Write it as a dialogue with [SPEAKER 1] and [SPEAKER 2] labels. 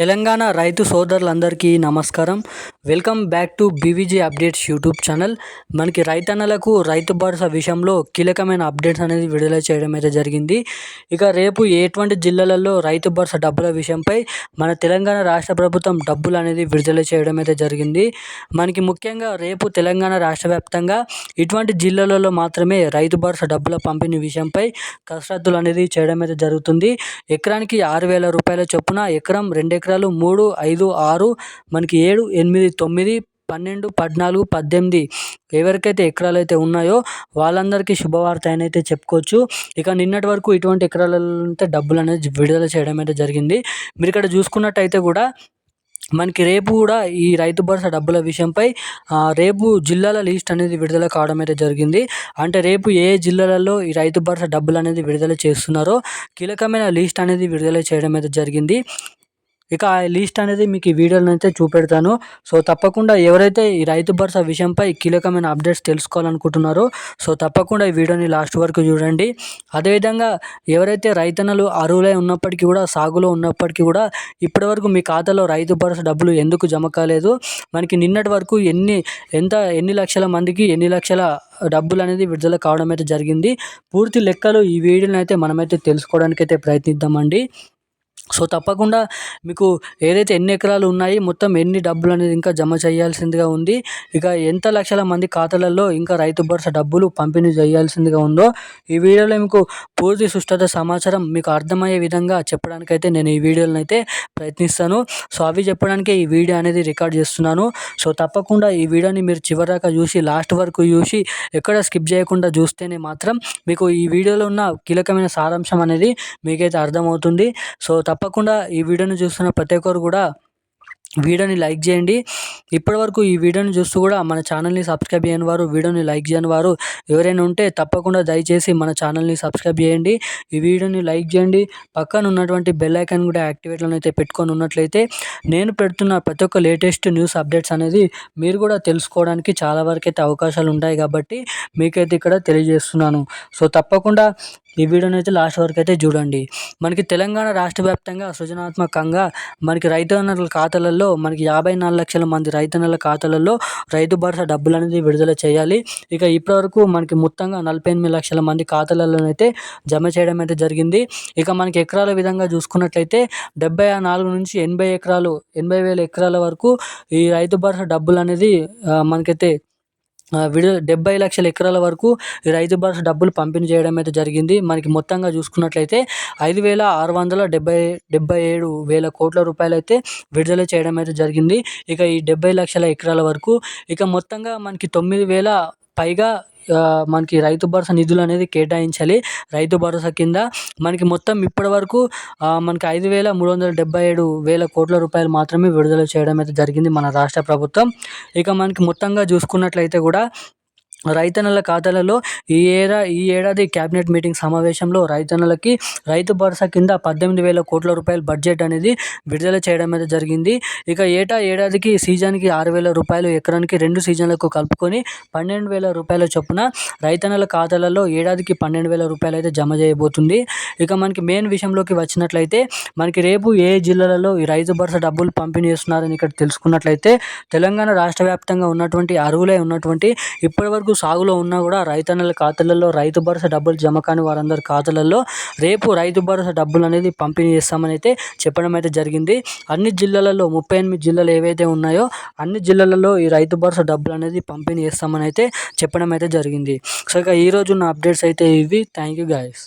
[SPEAKER 1] తెలంగాణ రైతు సోదరులందరికీ నమస్కారం. Welcome back to BVG updates YouTube channel. మనకి రైతన్నలకు రైతు భరోసా విషయంలో కీలకమైన అప్డేట్స్ అనేది విడుదల చేయడం అయితే జరిగింది. ఇక రేపు ఎటువంటి జిల్లాలలో రైతు భరోసా డబ్బుల విషయంపై మన తెలంగాణ రాష్ట్ర ప్రభుత్వం డబ్బులు అనేది విడుదల చేయడం అయితే జరిగింది. మనకి ముఖ్యంగా రేపు తెలంగాణ రాష్ట్ర వ్యాప్తంగా ఇటువంటి జిల్లాలలో మాత్రమే రైతు భరోసా డబ్బుల పంపిణీ విషయంపై కసరత్తులు అనేది చేయడం అయితే జరుగుతుంది. ఎకరానికి ఆరు వేల రూపాయల చొప్పున ఎకరం రెండు ఎకరాలు మూడు ఐదు ఆరు మనకి ఏడు ఎనిమిది తొమ్మిది పన్నెండు పద్నాలుగు పద్దెనిమిది ఎవరికైతే ఎకరాలు అయితే ఉన్నాయో వాళ్ళందరికీ శుభవార్త అని అయితే చెప్పుకోవచ్చు. ఇక నిన్నటి వరకు ఇటువంటి ఎకరాలలో డబ్బులు అనేది విడుదల చేయడం అయితే జరిగింది. మీరు ఇక్కడ చూసుకున్నట్టయితే కూడా మనకి రేపు కూడా ఈ రైతు భరోసా డబ్బుల విషయంపై రేపు జిల్లాల లిస్ట్ అనేది విడుదల కావడం అయితే జరిగింది. అంటే రేపు ఏ జిల్లాలలో ఈ రైతు భరోసా డబ్బులు అనేది విడుదల చేస్తున్నారో కీలకమైన లిస్ట్ అనేది విడుదల చేయడం అయితే జరిగింది. ఇక ఆ లిస్ట్ అనేది మీకు ఈ వీడియోలో అయితే చూపెడతాను. సో తప్పకుండా ఎవరైతే ఈ రైతు భరోసా విషయంపై కీలకమైన అప్డేట్స్ తెలుసుకోవాలనుకుంటున్నారో సో తప్పకుండా ఈ వీడియోని లాస్ట్ వరకు చూడండి. అదేవిధంగా ఎవరైతే రైతన్నలు అరువులై ఉన్నప్పటికీ కూడా సాగులో ఉన్నప్పటికీ కూడా ఇప్పటివరకు మీ ఖాతాలో రైతు భరోసా డబ్బులు ఎందుకు జమ కాలేదు? మనకి నిన్నటి వరకు ఎన్ని ఎంత ఎన్ని లక్షల మందికి ఎన్ని లక్షల డబ్బులు అనేది విడుదల కావడం అయితే జరిగింది. పూర్తి లెక్కలు ఈ వీడియోని అయితే మనమైతే తెలుసుకోవడానికి అయితే ప్రయత్నిద్దామండి. సో తప్పకుండా మీకు ఏదైతే ఎన్ని ఎకరాలు ఉన్నాయి మొత్తం ఎన్ని డబ్బులు అనేది ఇంకా జమ చేయాల్సిందిగా ఉంది. ఇక ఎంత లక్షల మంది ఖాతాలలో ఇంకా రైతు భరోసా డబ్బులు పంపిణీ చేయాల్సిందిగా ఉందో ఈ వీడియోలో మీకు పూర్తి సుష్టత సమాచారం మీకు అర్థమయ్యే విధంగా చెప్పడానికైతే నేను ఈ వీడియోలను అయితే ప్రయత్నిస్తాను. సో అవి చెప్పడానికే ఈ వీడియో అనేది రికార్డ్ చేస్తున్నాను. సో తప్పకుండా ఈ వీడియోని మీరు చివరిదాకా చూసి లాస్ట్ వరకు చూసి ఎక్కడ స్కిప్ చేయకుండా చూస్తేనే మాత్రం మీకు ఈ వీడియోలో ఉన్న కీలకమైన సారాంశం అనేది మీకైతే అర్థమవుతుంది. సో తప్పకుండా ఈ వీడియోని చూస్తున్న ప్రతి ఒక్కరు కూడా వీడియోని లైక్ చేయండి. ఇప్పటివరకు ఈ వీడియోని చూస్తూ కూడా మన ఛానల్ని సబ్స్క్రైబ్ చేయని వారు వీడియోని లైక్ చేయని వారు ఎవరైనా ఉంటే తప్పకుండా దయచేసి మన ఛానల్ని సబ్స్క్రైబ్ చేయండి. ఈ వీడియోని లైక్ చేయండి. పక్కన ఉన్నటువంటి బెల్ ఐకాన్ కూడా యాక్టివేట్లను అయితే పెట్టుకొని ఉన్నట్లయితే నేను పెడుతున్న ప్రతి ఒక్క లేటెస్ట్ న్యూస్ అప్డేట్స్ అనేది మీరు కూడా తెలుసుకోవడానికి చాలా వరకు అయితే అవకాశాలు ఉంటాయి కాబట్టి మీకైతే ఇక్కడ తెలియజేస్తున్నాను. సో తప్పకుండా ఈ వీడియోని అయితే లాస్ట్ వరకు అయితే చూడండి. మనకి తెలంగాణ రాష్ట్ర వ్యాప్తంగా సృజనాత్మకంగా మనకి రైతన్నల ఖాతాలలో మనకి యాభై నాలుగు లక్షల మంది రైతన్నల ఖాతాలలో రైతు భరోసా డబ్బులు అనేది విడుదల చేయాలి. ఇక ఇప్పటివరకు మనకి మొత్తంగా నలభై ఎనిమిది లక్షల మంది ఖాతాలలోనైతే జమ చేయడం అయితే జరిగింది. ఇక మనకి ఎకరాల విధంగా చూసుకున్నట్లయితే డెబ్బై నాలుగు నుంచి ఎనభై ఎకరాలు ఎనభై వేల ఎకరాల వరకు ఈ రైతు భరోసా డబ్బులు అనేది మనకైతే విడుదల డెబ్బై లక్షల ఎకరాల వరకు రైతు భరోసా డబ్బులు పంపిణీ చేయడం అయితే జరిగింది. మనకి మొత్తంగా చూసుకున్నట్లయితే ఐదు వేల ఆరు వందల డెబ్బై డెబ్బై ఏడు వేల కోట్ల రూపాయలు అయితే విడుదల చేయడం అయితే జరిగింది. ఇక ఈ డెబ్బై లక్షల ఎకరాల వరకు ఇక మొత్తంగా మనకి తొమ్మిది వేల పైగా మనకి రైతు భరోసా నిధులు అనేది కేటాయించాలి. రైతు భరోసా కింద మనకి మొత్తం ఇప్పటి వరకు మనకి ఐదు వేల మూడు వందల డెబ్బై ఏడు వేల కోట్ల రూపాయలు మాత్రమే విడుదల చేయడం అయితే జరిగింది మన రాష్ట్ర ప్రభుత్వం. ఇక మనకి మొత్తంగా చూసుకున్నట్లయితే కూడా రైతన్నల ఖాతాలలో ఈ ఏడా ఈ ఏడాది కేబినెట్ మీటింగ్ సమావేశంలో రైతన్నలకి రైతు భరోసా కింద పద్దెనిమిది వేల కోట్ల రూపాయల బడ్జెట్ అనేది విడుదల చేయడం అయితే జరిగింది. ఇక ఏటా ఏడాదికి సీజన్కి ఆరు వేల రూపాయలు ఎకరానికి రెండు సీజన్లకు కలుపుకొని పన్నెండు వేల రూపాయల చొప్పున రైతన్నల ఖాతాలలో ఏడాదికి పన్నెండు వేల రూపాయలు అయితే జమ చేయబోతుంది. ఇక మనకి మెయిన్ విషయంలోకి వచ్చినట్లయితే మనకి రేపు ఏ జిల్లాలలో ఈ రైతు భరోసా డబ్బులు పంపిణీ చేస్తున్నారని ఇక్కడ తెలుసుకున్నట్లయితే తెలంగాణ రాష్ట్ర వ్యాప్తంగా ఉన్నటువంటి అరువులై ఉన్నటువంటి ఇప్పటివరకు వరకు సాగులో ఉన్నా కూడా రైతన్నల ఖాతాలలో రైతు భరోసా డబ్బులు జమ కాని వారందరి ఖాతాలలో రేపు రైతు భరోసా డబ్బులు అనేది పంపిణీ చేస్తామని అయితే చెప్పడం అయితే జరిగింది. అన్ని జిల్లాలలో ముప్పై ఎనిమిది జిల్లాలు ఏవైతే ఉన్నాయో అన్ని జిల్లాలలో ఈ రైతు భరోసా డబ్బులు అనేది పంపిణీ చేస్తామని అయితే చెప్పడం అయితే జరిగింది. సో ఇక ఈరోజు ఉన్న అప్డేట్స్ అయితే ఇవి. Thank you guys.